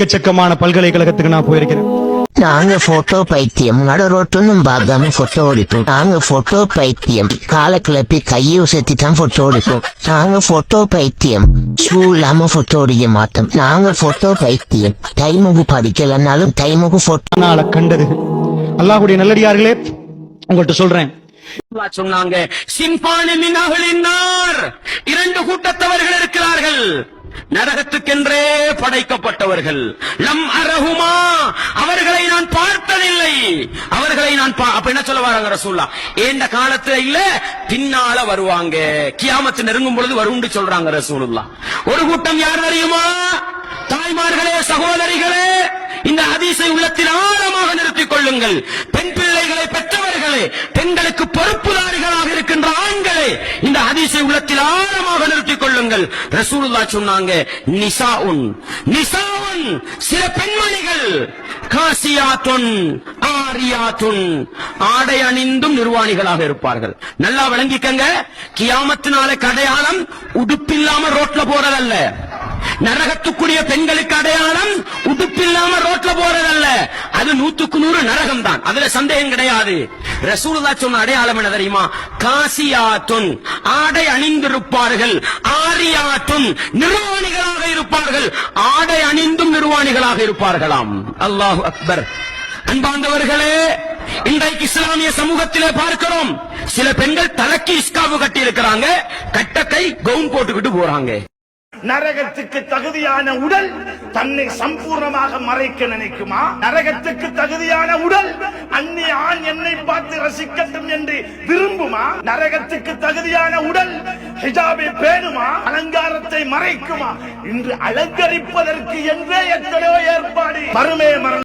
எக்கச்சக்கமான பல்கலைக்கழகத்துக்கு நான் போயிருக்கிறேன். நாங்க போட்டோ பைத்தியம் நடுரோட்டொன்னும் பார்க்காம போட்டோ எடுப்போம். நாங்க போட்டோ பைத்தியம் காலை கிளப்பி கையை உசத்தி தான் போட்டோ எடுப்போம். நாங்க போட்டோ பைத்தியம் ஷூ இல்லாம போட்டோ எடுக்க மாட்டோம். நாங்க போட்டோ பைத்தியம். டைமுக்கு படிக்கலனாலும் டைமுக்கு போட்டோ நாளை கண்டது. அல்லாஹ்வுடைய நல்லடியார்களே உங்கள்கிட்ட சொல்றேன். சொன்னாங்க சிம்பானி மினஹலின்னார் இரண்டு கூட்டத்தவர்கள் இருக்கிறார்கள் நரகத்துக்கென்றே படைக்கப்பட்டவர்கள். லம் அரகுமா அவர்களை நான் பார்த்ததில்லை. அவர்களை நான் அப்ப என்ன சொல்ல வராங்க ரசூல்லா? ஏண்ட காலத்துல இல்ல பின்னால வருவாங்க. கியாமத்து நெருங்கும் பொழுது வரும்னு சொல்றாங்க ரசூலுல்லா. ஒரு கூட்டம் யார் தெரியுமா? தாய்மார்களே சகோதரிகளே இந்த அதிசை உள்ளத்தில் ஆழமாக நிறுத்திக் கொள்ளுங்கள். பெண் பிள்ளைகளை பெற்றவர்களே பெண்களுக்கு பொறுப்புதாரிகளாக இருக்கின்ற ஆண் ஹதீஸை உள்ளத்தில் ஆழமாக நிறுத்திக் கொள்ளுங்கள். ரசூலுல்லா சொன்னாங்க நிசா உன் நிசா உன் சில பெண்மணிகள் காசியாத்துன் ஆரியாத்துன் ஆடை அணிந்தும் நிர்வாணிகளாக இருப்பார்கள். நல்லா விளங்கிக்கங்க கியாமத்தினால கடையாளம் உடுப்பில்லாம ரோட்ல போறதல்ல. நரகத்துக்குரிய பெண்களுக்கு அடையாளம் உடுப்பில்லாம ரோட்ல போறதல்ல. அது நூத்துக்கு நூறு நரகம் தான் அதுல சந்தேகம் கிடையாது. ரசூலுல்லா சொன்ன அடையாளம் என்ன தெரியுமா? காசியாத்துன். ஆடை அணிந்திருப்பார்கள். ஆரியாத்துன் நிர்வாணிகளாக இருப்பார்கள். ஆடை அணிந்தும் நிர்வாணிகளாக இருப்பார்களாம். அல்லாஹ் அக்பர். அன்பாந்தவர்களே இன்றைக்கு இஸ்லாமிய சமூகத்திலே பார்க்கிறோம். சில பெண்கள் தலைக்கு இஸ்காவு கட்டி இருக்கிறாங்க கட்டக்கை கவுன் போட்டுக்கிட்டு போறாங்க. நரகத்துக்கு தகுதியான உடல் தன்னை சம்பூர்ணமாக மறைக்க நினைக்குமா? நரகத்துக்கு தகுதியான உடல் அந்நிய ஆண் என்னை பார்த்து ரசிக்கட்டும் என்று விரும்புமா? நரகத்துக்கு தகுதியான உடல் ஹிஜாபை பேணுமா? அலங்காரத்தை மறைக்குமா? இன்று அலங்கரிப்பதற்கு என்றே எத்தனையோ ஏற்பாடு. மறுமே மரணம்